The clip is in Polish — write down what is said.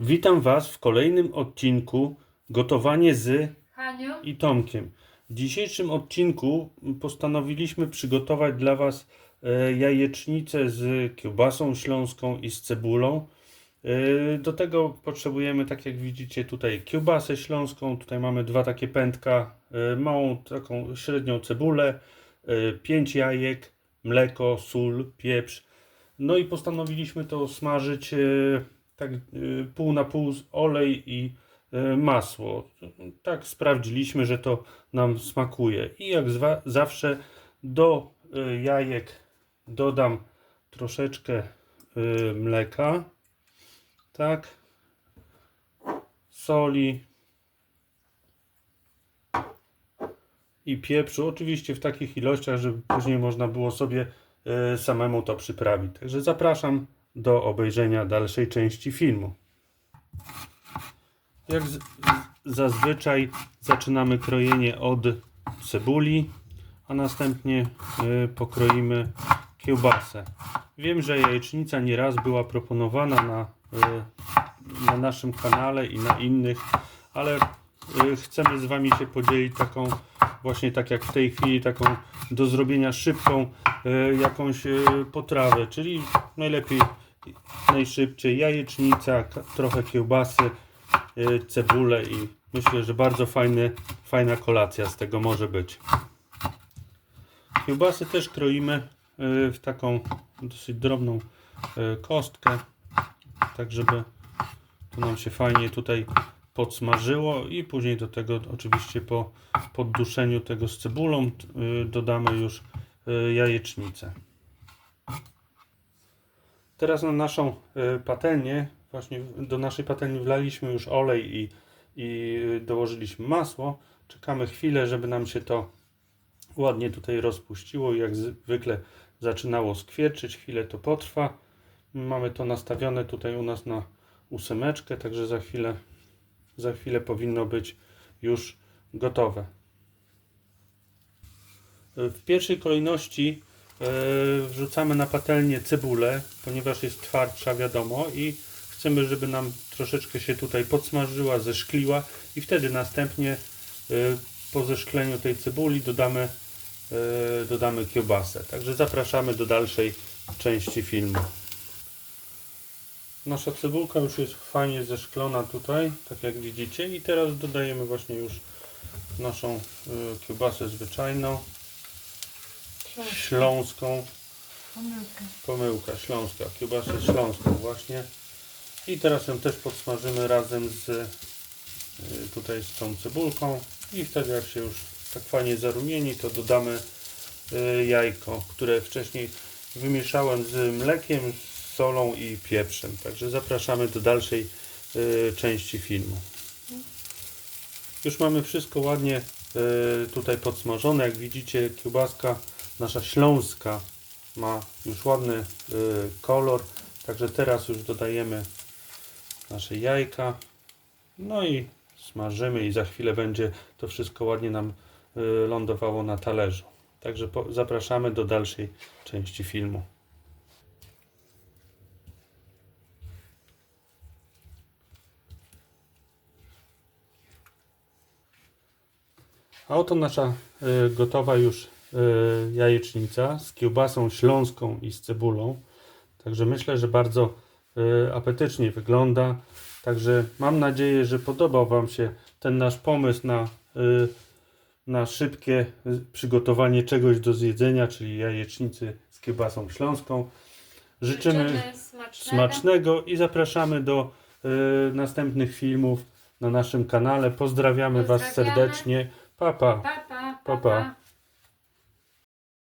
Witam Was w kolejnym odcinku Gotowanie z Haniu? i Tomkiem. W dzisiejszym odcinku postanowiliśmy przygotować dla Was e, jajecznicę z kiełbasą śląską i z cebulą. E, Do tego potrzebujemy, tak jak widzicie, tutaj kiełbasę śląską. Tutaj mamy dwa takie pętka, e, małą taką średnią cebulę, pięć jajek, mleko, sól, pieprz. No i postanowiliśmy to smażyć tak e, pół na pół olej i e, masło. Tak sprawdziliśmy, że to nam smakuje. I jak zawsze do e, jajek dodam troszeczkę mleka. Tak. Soli. I pieprzu. Oczywiście w takich ilościach, żeby później można było sobie samemu to przyprawić. Także zapraszam do obejrzenia dalszej części filmu. Jak zazwyczaj zaczynamy krojenie od cebuli, a następnie y, pokroimy kiełbasę. Wiem, że jajecznica nieraz była proponowana na, y, na naszym kanale i na innych, ale y, chcemy z Wami się podzielić taką właśnie tak jak w tej chwili, taką do zrobienia szybką jakąś potrawę, czyli najlepiej najszybciej jajecznica, trochę kiełbasy, y, cebulę i myślę, że bardzo fajny, fajna kolacja z tego może być. Kiełbasy też kroimy y, w taką dosyć drobną y, kostkę, tak żeby to nam się fajnie tutaj podsmażyło i później do tego oczywiście po podduszeniu tego z cebulą dodamy już jajecznicę. Teraz na naszą y, patelnię, właśnie do naszej patelni wlaliśmy już olej i, i dołożyliśmy masło. Czekamy chwilę, żeby nam się to ładnie tutaj rozpuściło i jak zwykle zaczynało skwierczyć. Chwilę to potrwa. Mamy to nastawione tutaj u nas na ósemeczkę, także za chwilę, za chwilę powinno być już gotowe. W pierwszej kolejności e, wrzucamy na patelnię cebulę, ponieważ jest twardsza, wiadomo, i chcemy, żeby nam troszeczkę się tutaj podsmażyła, zeszkliła i wtedy następnie e, po zeszkleniu tej cebuli dodamy, e, dodamy kiełbasę. Także zapraszamy do dalszej części filmu. Nasza cebulka już jest fajnie zeszklona tutaj, tak jak widzicie i teraz dodajemy właśnie już naszą e, kiełbasę zwyczajną śląską, Pomyłkę. pomyłka śląska, kiełbasę śląską właśnie. I teraz ją też podsmażymy razem z y, tutaj z tą cebulką i wtedy jak się już tak fajnie zarumieni, to dodamy y, jajko, które wcześniej wymieszałem z mlekiem, z solą i pieprzem. Także zapraszamy do dalszej y, części filmu. Już mamy wszystko ładnie tutaj podsmażone. Jak widzicie, kiełbaska nasza śląska ma już ładny y, kolor. Także teraz już dodajemy nasze jajka. No i smażymy i za chwilę będzie to wszystko ładnie nam y, lądowało na talerzu. Także zapraszamy do dalszej części filmu. A oto nasza y, gotowa już jajecznica z kiełbasą śląską i z cebulą. Także myślę, że bardzo y, apetycznie wygląda. Także mam nadzieję, że podobał Wam się ten nasz pomysł na, y, na szybkie y, przygotowanie czegoś do zjedzenia, czyli jajecznicy z kiełbasą śląską. Życzymy smacznego. smacznego i zapraszamy do y, następnych filmów na naszym kanale. Pozdrawiamy Was Pozdrawiamy. serdecznie. Pa, pa. Pa, pa, Pa, pa.